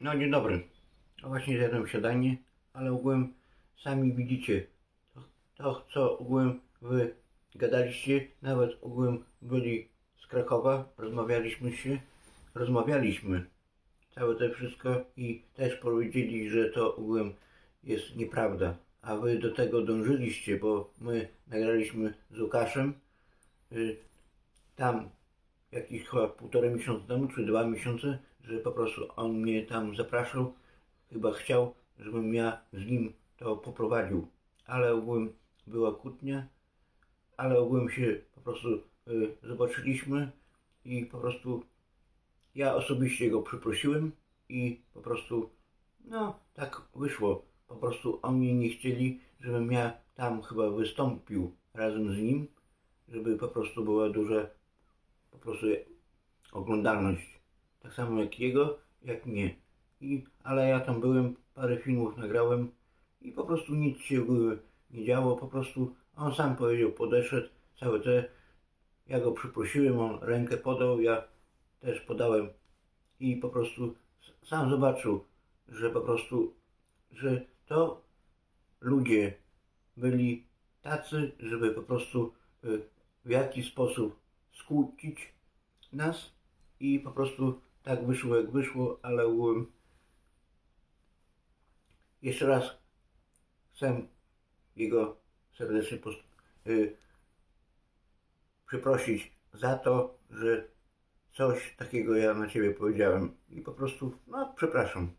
No dzień dobry. No właśnie zjadłem śniadanie, ale ogółem sami widzicie to, to co ogółem wy gadaliście, nawet ogółem byli z Krakowa, rozmawialiśmy się, rozmawialiśmy całe to wszystko i też powiedzieli, że to ogółem jest nieprawda, a wy do tego dążyliście, bo my nagraliśmy z Łukaszem y, tam jakiś chyba półtorej miesiąca temu, czy dwa miesiące, że po prostu on mnie tam zapraszał, chyba chciał, żebym ja z nim to poprowadził. Ale ogółem była kłótnia, ale ogółem się po prostu y, zobaczyliśmy i po prostu ja osobiście go przeprosiłem i po prostu no tak wyszło. Po prostu oni nie chcieli, żebym ja tam chyba wystąpił razem z nim, żeby po prostu była duża po prostu oglądalność. Tak samo jak jego, jak mnie. I, ale ja tam byłem, parę filmów nagrałem i po prostu nic się nie działo. Po prostu on sam powiedział, podeszedł, całe te. Ja go przeprosiłem, on rękę podał, ja też podałem i po prostu sam zobaczył, że po prostu, że to ludzie byli tacy, żeby po prostu y, w jakiś sposób skłócić nas i po prostu tak wyszło jak wyszło, ale ogółem jeszcze raz chcę jego serdecznie y, przeprosić za to, że coś takiego ja na ciebie powiedziałem i po prostu no przepraszam.